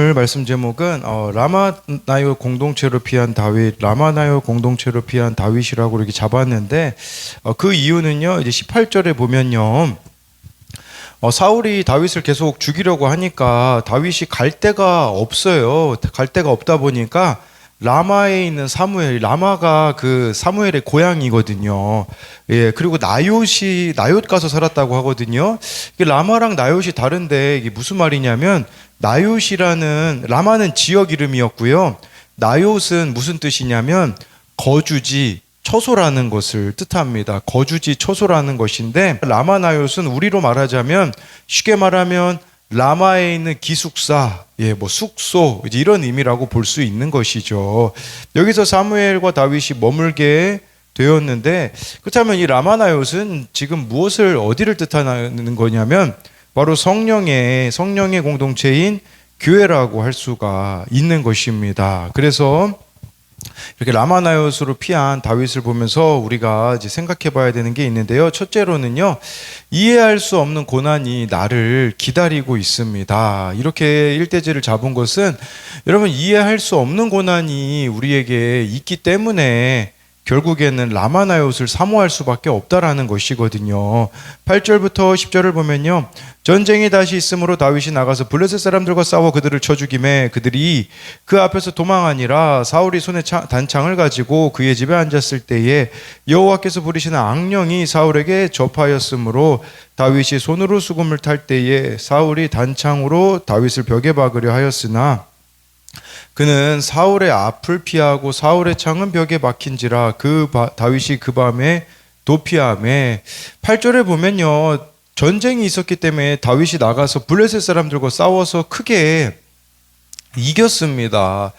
오늘 말씀 제목은 어, 라마나요 공동체로 피한 다윗, 라마나요 공동체로 피한 다윗이라고 이렇게 잡았는데 어, 그 이유는요. 이제 18절에 보면요. 어, 사울이 다윗을 계속 죽이려고 하니까 다윗이 갈 데가 없어요. 갈 데가 없다 보니까 라마에 있는 사무엘, 라마가 그 사무엘의 고향이거든요. 예, 그리고 나요시 나요t 가서 살았다고 하거든요. 이게 라마랑 나요시 다른데 이게 무슨 말이냐면 나요시라는 라마는 지역 이름이었고요. 나요스는 무슨 뜻이냐면 거주지, 처소라는 것을 뜻합니다. 거주지, 처소라는 것인데 라마나요스는 우리로 말하자면 쉽게 말하면 라마에 있는 기숙사, 예, 뭐 숙소 이런 의미라고 볼 수 있는 것이죠. 여기서 사무엘과 다윗이 머물게 되었는데 그렇다면 이 라마나요스는 지금 무엇을 어디를 뜻하는 거냐면 바로 성령의 성령의 공동체인 교회라고 할 수가 있는 것입니다. 그래서 이렇게 라마나요스로 피한 다윗을 보면서 우리가 이제 생각해 봐야 되는 게 있는데요. 첫째로는요, 이해할 수 없는 고난이 나를 기다리고 있습니다. 이렇게 일대지를 잡은 것은 여러분 이해할 수 없는 고난이 우리에게 있기 때문에 결국에는 라마나요스를 사모할 수밖에 없다라는 것이거든요. 8절부터 10절을 보면요. 전쟁이 다시 있으므로 다윗이 나가서 블레셋 사람들과 싸워 그들을 쳐 죽임에 그들이 그 앞에서 도망하니라 사울이 손에 차- 단창을 가지고 그의 집에 앉았을 때에 여호와께서 부리시는 악령이 사울에게 접하였으므로 다윗이 손으로 수금을 탈 때에 사울이 단창으로 다윗을 벽에 박으려 하였으나 그는 사울의 앞을 피하고 사울의 창은 벽에 박힌지라 그 바- 다윗이 그 밤에 도피함에 8절에 보면요 전쟁이 있었기 때문에 다윗이 나가서 블레셋 사람들과 싸워서 크게 이겼습니다.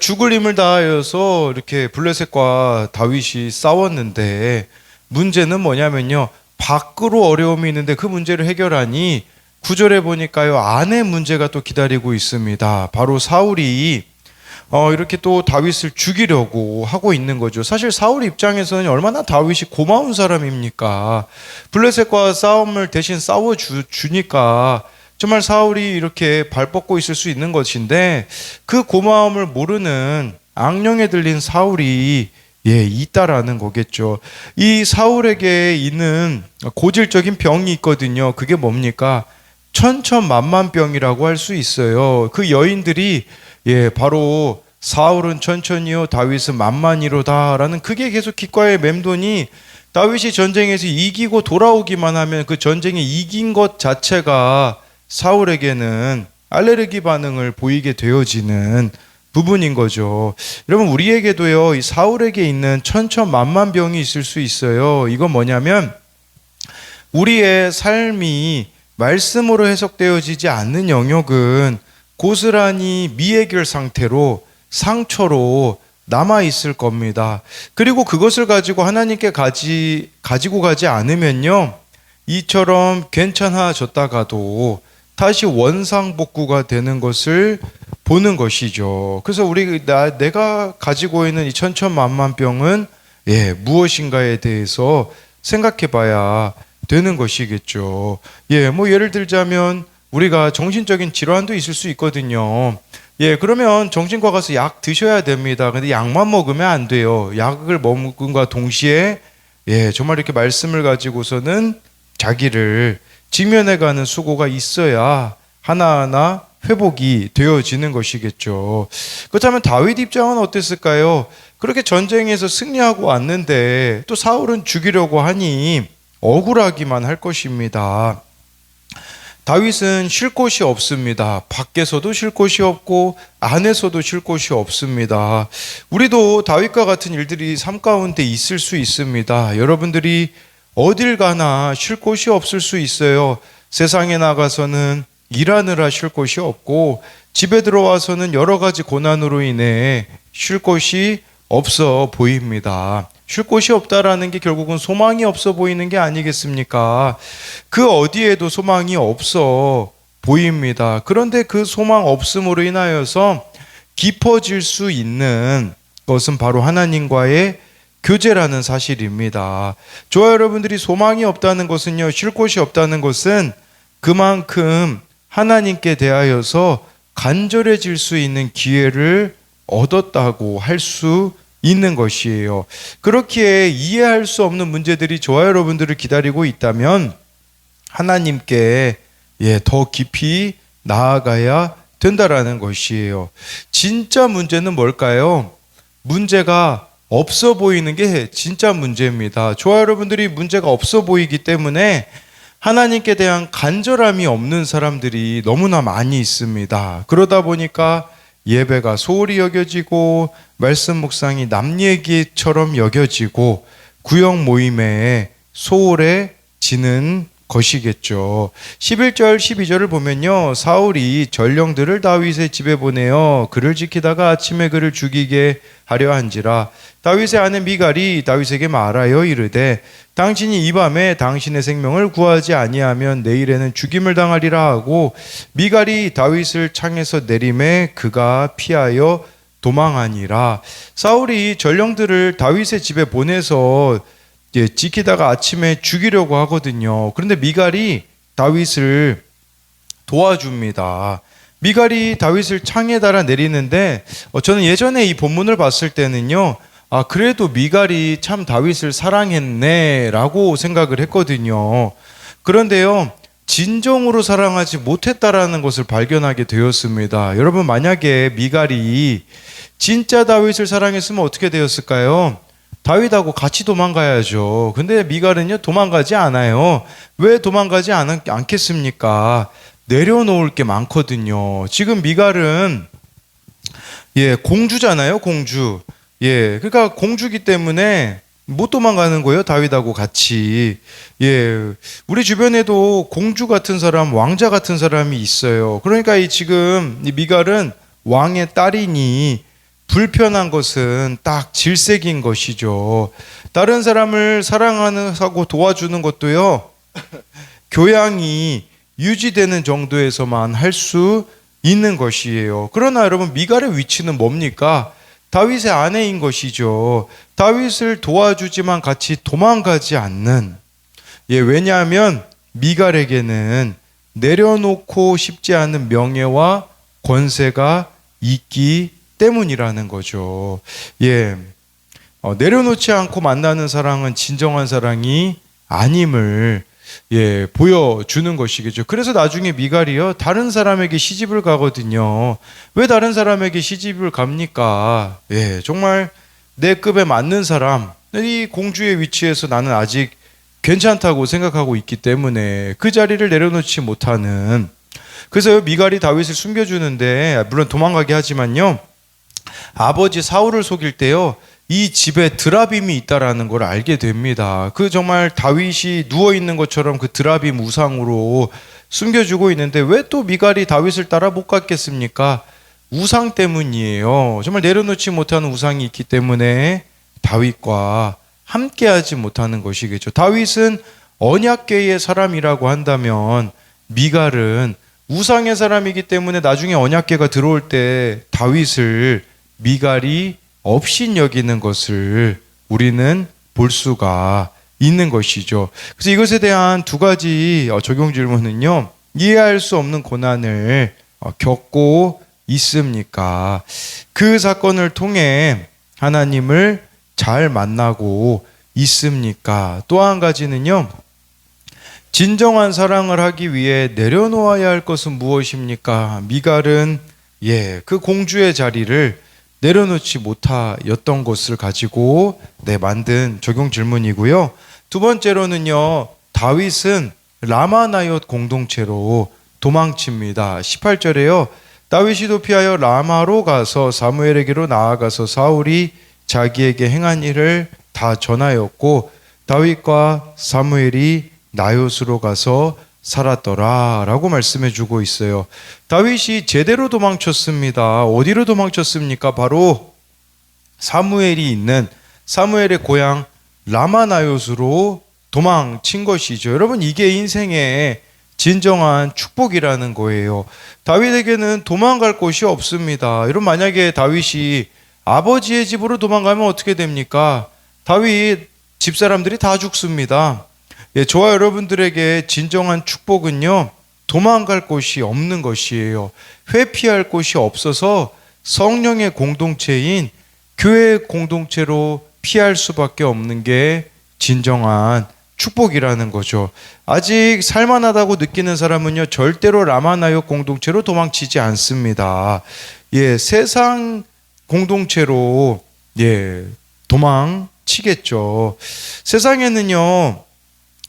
죽을 힘을 다하여서 이렇게 블레셋과 다윗이 싸웠는데 문제는 뭐냐면요 밖으로 어려움이 있는데 그 문제를 해결하니 구절에 보니까요 안에 문제가 또 기다리고 있습니다. 바로 사울이 어, 이렇게 또 다윗을 죽이려고 하고 있는 거죠. 사실 사울 입장에서는 얼마나 다윗이 고마운 사람입니까? 블레셋과 싸움을 대신 싸워 주, 주니까 정말 사울이 이렇게 발 뻗고 있을 수 있는 것인데 그 고마움을 모르는 악령에 들린 사울이 예, 있다라는 거겠죠. 이 사울에게 있는 고질적인 병이 있거든요. 그게 뭡니까? 천천만만병이라고 할 수 있어요. 그 여인들이 예, 바로 사울은 천천히요, 다윗은 만만이로다라는 그게 계속 귓가에 맴도니 다윗이 전쟁에서 이기고 돌아오기만 하면 그 전쟁에 이긴 것 자체가 사울에게는 알레르기 반응을 보이게 되어지는 부분인 거죠. 여러분 우리에게도요, 이 사울에게 있는 천천만만병이 있을 수 있어요. 이건 뭐냐면 우리의 삶이 말씀으로 해석되어지지 않는 영역은 고스란히 미해결 상태로 상처로 남아 있을 겁니다. 그리고 그것을 가지고 하나님께 가지 가지고 가지 않으면요. 이처럼 괜찮아졌다가도 다시 원상복구가 되는 것을 보는 것이죠. 그래서 우리 나 내가 가지고 있는 이 천천만만병은 예, 무엇인가에 대해서 생각해 봐야 되는 것이겠죠. 예, 뭐 예를 들자면 우리가 정신적인 질환도 있을 수 있거든요. 예, 그러면 정신과 가서 약 드셔야 됩니다. 근데 약만 먹으면 안 돼요. 약을 먹음과 동시에 예, 정말 이렇게 말씀을 가지고서는 자기를 직면해 가는 수고가 있어야 하나하나 회복이 되어지는 것이겠죠. 그렇다면 다윗 입장은 어땠을까요? 그렇게 전쟁에서 승리하고 왔는데 또 사울은 죽이려고 하니 억울하기만 할 것입니다. 다윗은 쉴 곳이 없습니다. 밖에서도 쉴 곳이 없고 안에서도 쉴 곳이 없습니다. 우리도 다윗과 같은 일들이 삶 가운데 있을 수 있습니다. 여러분들이 어딜 가나 쉴 곳이 없을 수 있어요. 세상에 나가서는 일하느라 쉴 곳이 없고 집에 들어와서는 여러 가지 고난으로 인해 쉴 곳이 없어 보입니다. 쉴 곳이 없다라는 게 결국은 소망이 없어 보이는 게 아니겠습니까? 그 어디에도 소망이 없어 보입니다. 그런데 그 소망 없음으로 인하여서 깊어질 수 있는 것은 바로 하나님과의 교제라는 사실입니다. 저와 여러분들이 소망이 없다는 것은요, 쉴 곳이 없다는 것은 그만큼 하나님께 대하여서 간절해질 수 있는 기회를 얻었다고 할수 있는 것이에요. 그렇기에 이해할 수 없는 문제들이 저와 여러분들을 기다리고 있다면 하나님께 예, 더 깊이 나아가야 된다라는 것이에요. 진짜 문제는 뭘까요? 문제가 없어 보이는 게 진짜 문제입니다. 저와 여러분들이 문제가 없어 보이기 때문에 하나님께 대한 간절함이 없는 사람들이 너무나 많이 있습니다. 그러다 보니까 예배가 소홀히 여겨지고 말씀 묵상이 남 얘기처럼 여겨지고 구역 모임에 소홀해지는 것이겠죠. 11절 12절을 보면요. 사울이 전령들을 다윗의 집에 보내어 그를 지키다가 아침에 그를 죽이게 하려 한지라 다윗의 아내 미갈이 다윗에게 말하여 이르되 당신이 이 밤에 당신의 생명을 구하지 아니하면 내일에는 죽임을 당하리라 하고 미갈이 다윗을 창에서 내림에 그가 피하여 도망하니라 사울이 전령들을 다윗의 집에 보내서 예, 지키다가 아침에 죽이려고 하거든요. 그런데 미갈이 다윗을 도와줍니다. 미갈이 다윗을 창에 달아 내리는데 어, 저는 예전에 이 본문을 봤을 때는요. 아 그래도 미갈이 참 다윗을 사랑했네라고 생각을 했거든요. 그런데요. 진정으로 사랑하지 못했다라는 것을 발견하게 되었습니다. 여러분 만약에 미갈이 진짜 다윗을 사랑했으면 어떻게 되었을까요? 다윗하고 같이 도망가야죠. 근데 미갈은요 도망가지 않아요. 왜 도망가지 않, 않겠습니까? 내려놓을 게 많거든요. 지금 미갈은 예 공주잖아요, 공주. 예, 그러니까 공주기 때문에 못 도망가는 거예요, 다윗하고 같이. 예, 우리 주변에도 공주 같은 사람, 왕자 같은 사람이 있어요. 그러니까 이 지금 이 미갈은 왕의 딸이니 불편한 것은 딱 질색인 것이죠. 다른 사람을 사랑하는 하고 도와주는 것도요. 교양이 유지되는 정도에서만 할 수 있는 것이에요. 그러나 여러분 미갈의 위치는 뭡니까? 다윗의 아내인 것이죠. 다윗을 도와주지만 같이 도망가지 않는. 예, 왜냐하면 미갈에게는 내려놓고 싶지 않은 명예와 권세가 있기 때문이라는 거죠. 예. 어, 내려놓지 않고 만나는 사랑은 진정한 사랑이 아님을 예, 보여주는 것이겠죠. 그래서 나중에 미갈이요, 다른 사람에게 시집을 가거든요. 왜 다른 사람에게 시집을 갑니까? 예, 정말 내 급에 맞는 사람, 이 공주의 위치에서 나는 아직 괜찮다고 생각하고 있기 때문에 그 자리를 내려놓지 못하는 그래서 미갈이 다윗을 숨겨주는데 물론 도망가게 하지만요 아버지 사울을 속일 때요. 이 집에 드라빔이 있다라는 걸 알게 됩니다. 그 정말 다윗이 누워 있는 것처럼 그 드라빔 우상으로 숨겨주고 있는데 왜 또 미갈이 다윗을 따라 못 갔겠습니까? 우상 때문이에요. 정말 내려놓지 못하는 우상이 있기 때문에 다윗과 함께하지 못하는 것이겠죠. 다윗은 언약계의 사람이라고 한다면 미갈은 우상의 사람이기 때문에 나중에 언약계가 들어올 때 다윗을 미갈이 없인 여기는 것을 우리는 볼 수가 있는 것이죠. 그래서 이것에 대한 두 가지 어, 적용 질문은요. 이해할 수 없는 고난을 어, 겪고 있습니까? 그 사건을 통해 하나님을 잘 만나고 있습니까? 또 한 가지는요. 진정한 사랑을 하기 위해 내려놓아야 할 것은 무엇입니까? 미갈은 예, 그 공주의 자리를 내려놓지 못하였던 것을 가지고 네, 만든 적용 질문이고요. 두 번째로는요. 다윗은 라마나옳 공동체로 도망칩니다. 18절에요. 다윗이 도피하여 라마로 가서 사무엘에게로 나아가서 사울이 자기에게 행한 일을 다 전하였고 다윗과 사무엘이 나요스로 가서 살았더라라고 말씀해 주고 있어요. 다윗이 제대로 도망쳤습니다. 어디로 도망쳤습니까? 바로 사무엘이 있는 사무엘의 고향 라마나요스로 도망친 것이죠. 여러분 이게 인생의 진정한 축복이라는 거예요. 다윗에게는 도망갈 곳이 없습니다. 여러분 만약에 다윗이 아버지의 집으로 도망가면 어떻게 됩니까? 다윗 집사람들이 다 죽습니다. 예, 저와 여러분들에게 진정한 축복은요, 도망갈 곳이 없는 것이에요. 회피할 곳이 없어서 성령의 공동체인 교회 공동체로 피할 수밖에 없는 게 진정한 축복이라는 거죠. 아직 살만하다고 느끼는 사람은요, 절대로 라마나요 공동체로 도망치지 않습니다. 예, 세상 공동체로, 예, 도망치겠죠. 세상에는요,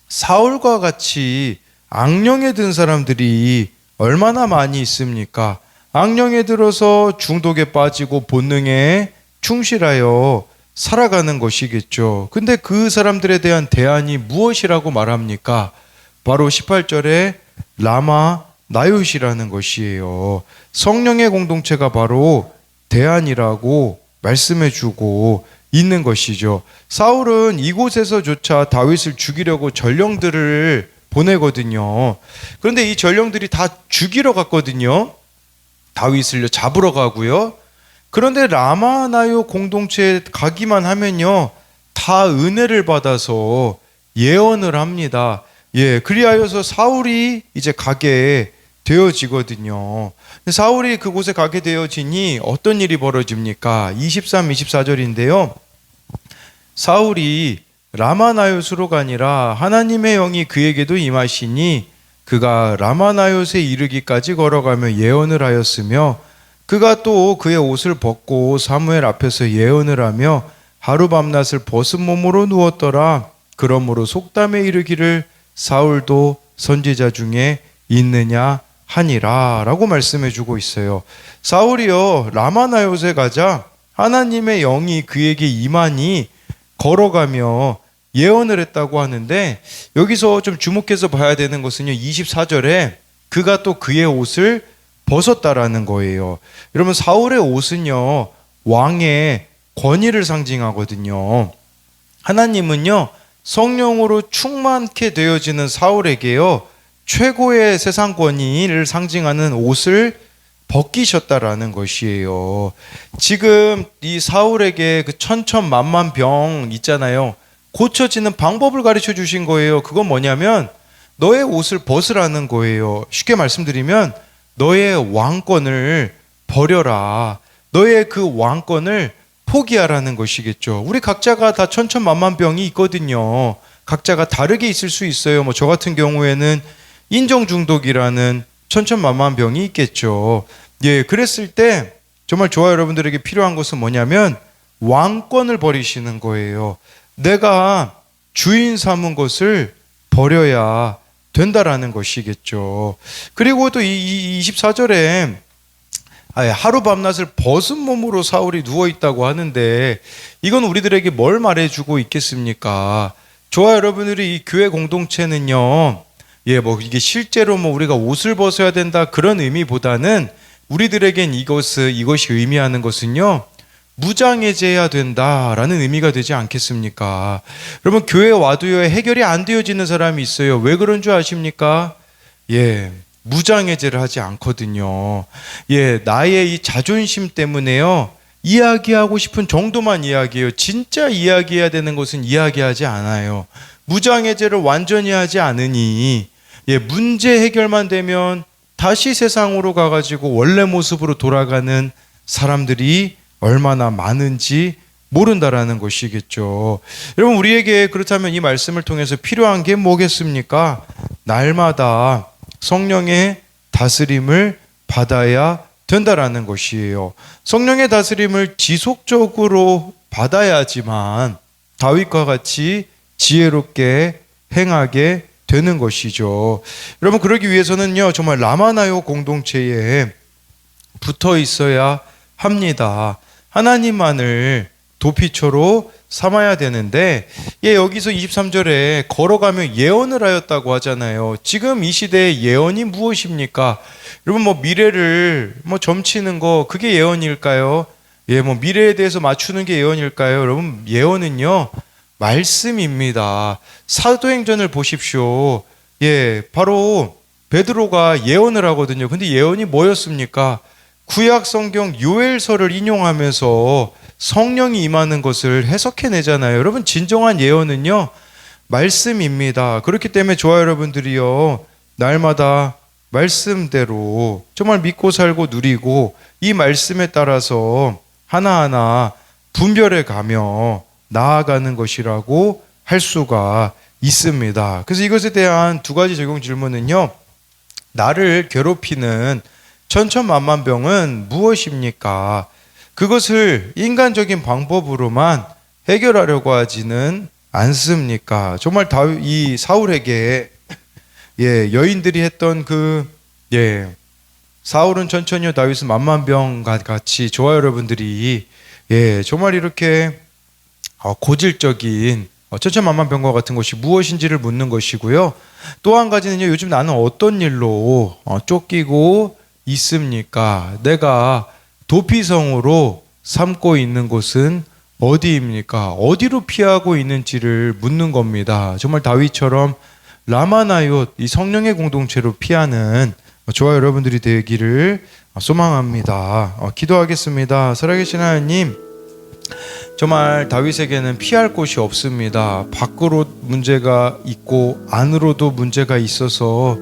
사울과 같이 악령에 든 사람들이 얼마나 많이 있습니까? 악령에 들어서 중독에 빠지고 본능에 충실하여 살아가는 것이겠죠. 근데 그 사람들에 대한 대안이 무엇이라고 말합니까? 바로 18절에 라마 나요시라는 것이에요. 성령의 공동체가 바로 대안이라고 말씀해 주고 있는 것이죠. 사울은 이곳에서조차 다윗을 죽이려고 전령들을 보내거든요. 그런데 이 전령들이 다 죽이러 갔거든요. 다윗을 잡으러 가고요. 그런데 라마나요 공동체에 가기만 하면요. 다 은혜를 받아서 예언을 합니다. 예, 그리하여서 사울이 이제 가게 되어지거든요. 사울이 그곳에 가게 되어지니 어떤 일이 벌어집니까? 23, 24절인데요. 사울이 라마나요스로가 아니라 하나님의 영이 그에게도 임하시니 그가 라마나요스에 이르기까지 걸어가며 예언을 하였으며 그가 또 그의 옷을 벗고 사무엘 앞에서 예언을 하며 하루 밤낮을 벗은 몸으로 누웠더라. 그러므로 속담에 이르기를 사울도 선지자 중에 있느냐 하니라라고 말씀해 주고 있어요. 사울이요 라마나요스에 가자 하나님의 영이 그에게 임하니 걸어가며 예언을 했다고 하는데 여기서 좀 주목해서 봐야 되는 것은요 24절에 그가 또 그의 옷을 벗었다라는 거예요. 여러분 사울의 옷은요 왕의 권위를 상징하거든요. 하나님은요 성령으로 충만케 되어지는 사울에게요 최고의 세상 권위를 상징하는 옷을 벗기셨다라는 것이에요. 지금 이 사울에게 그 천천만만 병 있잖아요. 고쳐지는 방법을 가르쳐 주신 거예요. 그건 뭐냐면 너의 옷을 벗으라는 거예요. 쉽게 말씀드리면 너의 왕권을 버려라. 너의 그 왕권을 포기하라는 것이겠죠. 우리 각자가 다 천천만만 병이 있거든요. 각자가 다르게 있을 수 있어요. 뭐 저 같은 경우에는 인정 중독이라는 천천만만 병이 있겠죠. 예, 그랬을 때 정말 좋아 여러분들에게 필요한 것은 뭐냐면 왕권을 버리시는 거예요. 내가 주인 삼은 것을 버려야 된다라는 것이겠죠. 그리고 또 이 24절에 하루 밤낮을 벗은 몸으로 사울이 누워 있다고 하는데 이건 우리들에게 뭘 말해주고 있겠습니까? 저와 여러분들이 이 교회 공동체는요, 예, 뭐 이게 실제로 뭐 우리가 옷을 벗어야 된다 그런 의미보다는 우리들에겐 이것을 이것이 의미하는 것은요. 무장해제해야 된다라는 의미가 되지 않겠습니까? 여러분 교회 와도요 해결이 안 되어지는 사람이 있어요. 왜 그런 줄 아십니까? 예, 무장해제를 하지 않거든요. 예, 나의 이 자존심 때문에요. 이야기하고 싶은 정도만 이야기해요. 진짜 이야기해야 되는 것은 이야기하지 않아요. 무장해제를 완전히 하지 않으니 예, 문제 해결만 되면 다시 세상으로 가가지고 원래 모습으로 돌아가는 사람들이 얼마나 많은지 모른다라는 것이겠죠. 여러분, 우리에게 그렇다면 이 말씀을 통해서 필요한 게 뭐겠습니까? 날마다 성령의 다스림을 받아야 된다라는 것이에요. 성령의 다스림을 지속적으로 받아야지만 다윗과 같이 지혜롭게 행하게 되는 것이죠. 여러분 그러기 위해서는요 정말 라마나요 공동체에 붙어 있어야 합니다. 하나님만을 도피처로 삼아야 되는데 예 여기서 23절에 걸어가며 예언을 하였다고 하잖아요. 지금 이 시대의 예언이 무엇입니까? 여러분 뭐 미래를 뭐 점치는 거 그게 예언일까요? 예 뭐 미래에 대해서 맞추는 게 예언일까요? 여러분 예언은요 말씀입니다. 사도행전을 보십시오. 예, 바로 베드로가 예언을 하거든요. 근데 예언이 뭐였습니까? 구약 성경 요엘서를 인용하면서 성령이 임하는 것을 해석해내잖아요. 여러분 진정한 예언은요 말씀입니다. 그렇기 때문에 좋아 여러분들이요 날마다 말씀대로 정말 믿고 살고 누리고 이 말씀에 따라서 하나하나 분별해 가며 나아가는 것이라고 할 수가 있습니다. 그래서 이것에 대한 두 가지 적용 질문은요. 나를 괴롭히는 천천만만병은 무엇입니까? 그것을 인간적인 방법으로만 해결하려고 하지는 않습니까? 정말 다윗 이 사울에게 예, 여인들이 했던 그 예. 사울은 천천히요 다윗은 만만병 같이 저와 여러분들이 예, 정말 이렇게 어, 고질적인 어, 천천만만병과 같은 것이 무엇인지를 묻는 것이고요. 또 한 가지는요. 요즘 나는 어떤 일로 어, 쫓기고 있습니까? 내가 도피성으로 삼고 있는 곳은 어디입니까? 어디로 피하고 있는지를 묻는 겁니다. 정말 다윗처럼 라마나요t 이 성령의 공동체로 피하는 저와 여러분들이 되기를 소망합니다. 어, 기도하겠습니다. 살아계신 하나님, 정말 다윗에게는 피할 곳이 없습니다. 밖으로 문제가 있고 안으로도 문제가 있어서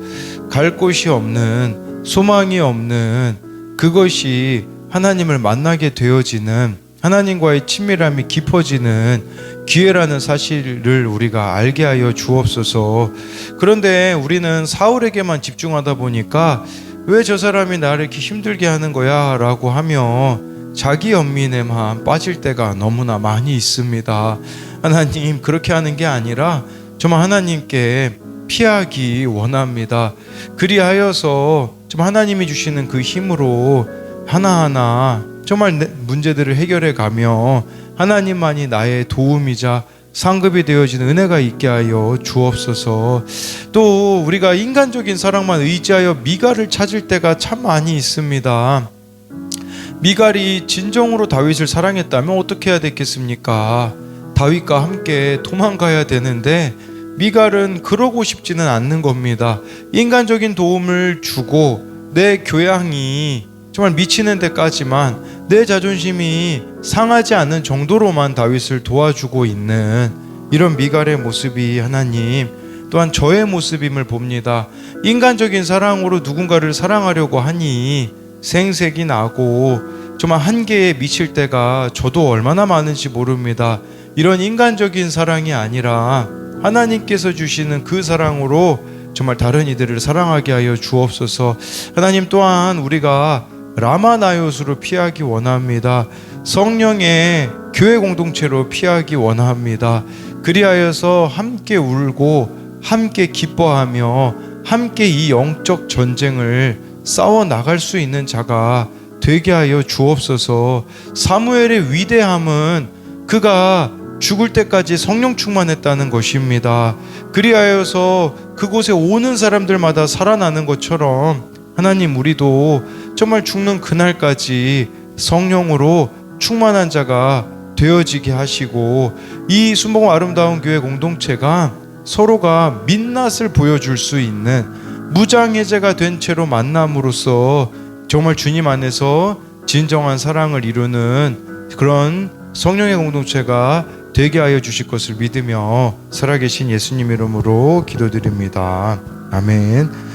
갈 곳이 없는 소망이 없는 그것이 하나님을 만나게 되어지는 하나님과의 친밀함이 깊어지는 기회라는 사실을 우리가 알게 하여 주옵소서. 그런데 우리는 사울에게만 집중하다 보니까 왜 저 사람이 나를 이렇게 힘들게 하는 거야? 라고 하며 자기 연민에만 빠질 때가 너무나 많이 있습니다. 하나님, 그렇게 하는 게 아니라 정말 하나님께 피하기 원합니다. 그리하여서 좀 하나님이 주시는 그 힘으로 하나하나 정말 내 문제들을 해결해 가며 하나님만이 나의 도움이자 상급이 되어지는 은혜가 있게 하여 주옵소서. 또 우리가 인간적인 사랑만 의지하여 미가를 찾을 때가 참 많이 있습니다. 미갈이 진정으로 다윗을 사랑했다면 어떻게 해야 됐겠습니까? 다윗과 함께 도망가야 되는데 미갈은 그러고 싶지는 않는 겁니다. 인간적인 도움을 주고 내 교양이 정말 미치는 데까지만 내 자존심이 상하지 않는 정도로만 다윗을 도와주고 있는 이런 미갈의 모습이 하나님 또한 저의 모습임을 봅니다. 인간적인 사랑으로 누군가를 사랑하려고 하니 생색이 나고 정말 한계에 미칠 때가 저도 얼마나 많은지 모릅니다. 이런 인간적인 사랑이 아니라 하나님께서 주시는 그 사랑으로 정말 다른 이들을 사랑하게 하여 주옵소서. 하나님 또한 우리가 라마나요스로 피하기 원합니다. 성령의 교회 공동체로 피하기 원합니다. 그리하여서 함께 울고 함께 기뻐하며 함께 이 영적 전쟁을 싸워 나갈 수 있는 자가 되게 하여 주옵소서. 사무엘의 위대함은 그가 죽을 때까지 성령 충만했다는 것입니다. 그리하여서 그곳에 오는 사람들마다 살아나는 것처럼 하나님 우리도 정말 죽는 그날까지 성령으로 충만한 자가 되어지게 하시고 이 순복음 아름다운 교회 공동체가 서로가 민낯을 보여줄 수 있는 무장해제가 된 채로 만남으로써 정말 주님 안에서 진정한 사랑을 이루는 그런 성령의 공동체가 되게 하여 주실 것을 믿으며 살아계신 예수님 이름으로 기도드립니다. 아멘.